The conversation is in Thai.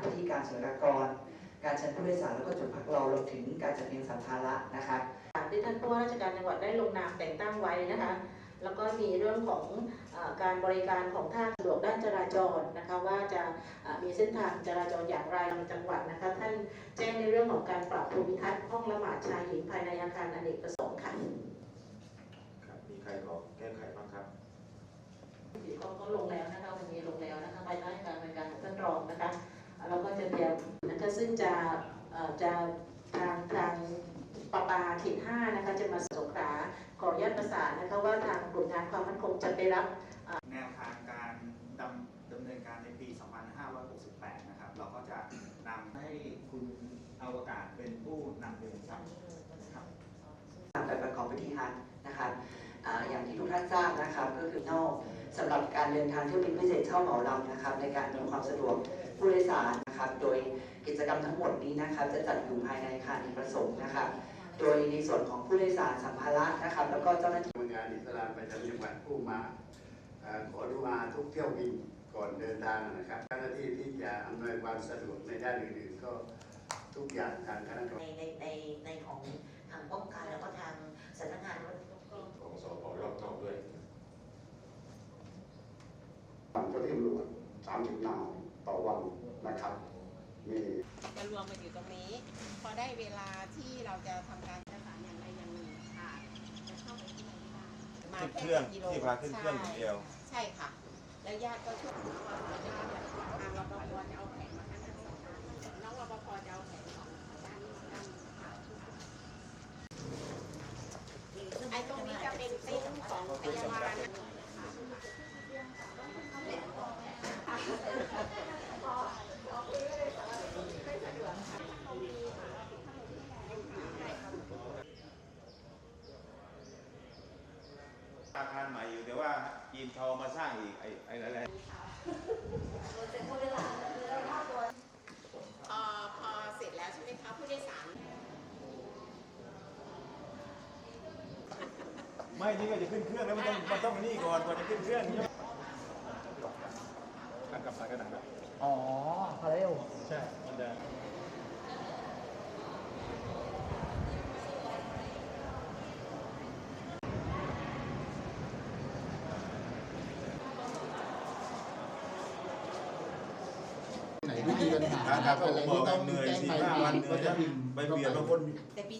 ไปที่การศุลกากร การเชิญผู้โดยสารแล้วก็จุดพักรอรวมถึงการจัดเรียงสัมภาระนะครับที่ท่านผู้ว่าราชการจังหวัดได้ลงนามแต่งตั้งไว้นะคะแล้วก็มีเรื่องของเออการบริการของท่าสะดวกด้านจราจรนะคะว่าจะเอ่อมีเส้นทางจราจรอย่างไรในจังหวัดนะคะท่านแจ้งในเรื่องของการปรับภูมิทัศน์ห้องละหมาดชายหญิงภายในอาคารอเนกประสงค์ค่ะครับมีใครขอแก้ไขบ้างครับก็ก็ลงแล้วนะคะวัน จะเอ่อจะทางทางปปาเขตห้านะคะจะมาสงขลาขออนุญาตประสานนะคะว่าทางกลุ่มงานความมั่นคงจะไปรับแนวทางการดำดำเนินการในปี 2568 นะครับ เราก็จะนำให้คุณอวกาศเป็นผู้นำเดินครับครับไปประกอบพิธีฮัทนะครับอ่าอย่างที่ทุกท่านทราบนะครับก็คือนอกสำหรับการเดินทางเที่ยวบินพิเศษเช่าเหมาลำนะครับในการอำนวยความสะดวก ผู้โดยสารนะครับ โดยกิจกรรมทั้งหมดนี้นะครับ จะจัดอยู่ภายในอาคารอเนกประสงค์นะครับ โดยในส่วนของผู้โดยสารสัมภาระนะครับ แล้วก็เจ้าหน้าที่หน่วยงานอิสลามประจำจังหวัดผู้มาเอ่อขอดุอาทุกเที่ยวบินก่อนเดินทางนะครับ เจ้าหน้าที่ที่จะอำนวยความสะดวกในด้านอื่นๆก็ทุกอย่างทางคณะกรรมในในในในของทางป้องกันแล้วก็ทางสำนักงานรถของสพรอบนอกด้วยเจ้าที่ตำรวจ30นาย ต่อวันนะครับมีจะรวมกันอยู่ตรงนี้ พอได้เวลาที่เราจะทำการเอกสารอย่างใดอย่างหนึ่งค่ะจะเข้าไปที่ไหนไม่ได้มาขึ้นแค่เครื่องกิโลที่พาขึ้นเครื่องอย่างเดียว ใช่ค่ะ แล้วญาติก็ช่วยญาติทางรปภจะเอาแผงมาให้ทั้งสองด้านน้องรปภจะเอาแผงสองด้านนี้ด้านนี้ค่ะไอ้ตรงนี้จะเป็นเต็นท์ของพยาบาลนะคะ อาคารใหม่อยู่แต่ว่าจีนทองมาสร้างอีกไอ้ไอ้อะไรพอพอเสร็จแล้วใช่ไหมคะผู้โดยสารไม่นี่ก็จะขึ้นเครื่องแล้วมันต้องมันต้องนี่ก่อนก่อนจะขึ้นเครื่องใช่ไหมการกลับสายกระดาษอ๋อพาเรลใช่มันจะ วิธีปัญหาครับผมอะไรบอกที่ต้องเหนื่อยแก้สี่ไขห้าวันเหนื่ก็อยจะนะพิมพ์ไปเบียดบางคนแต่ปี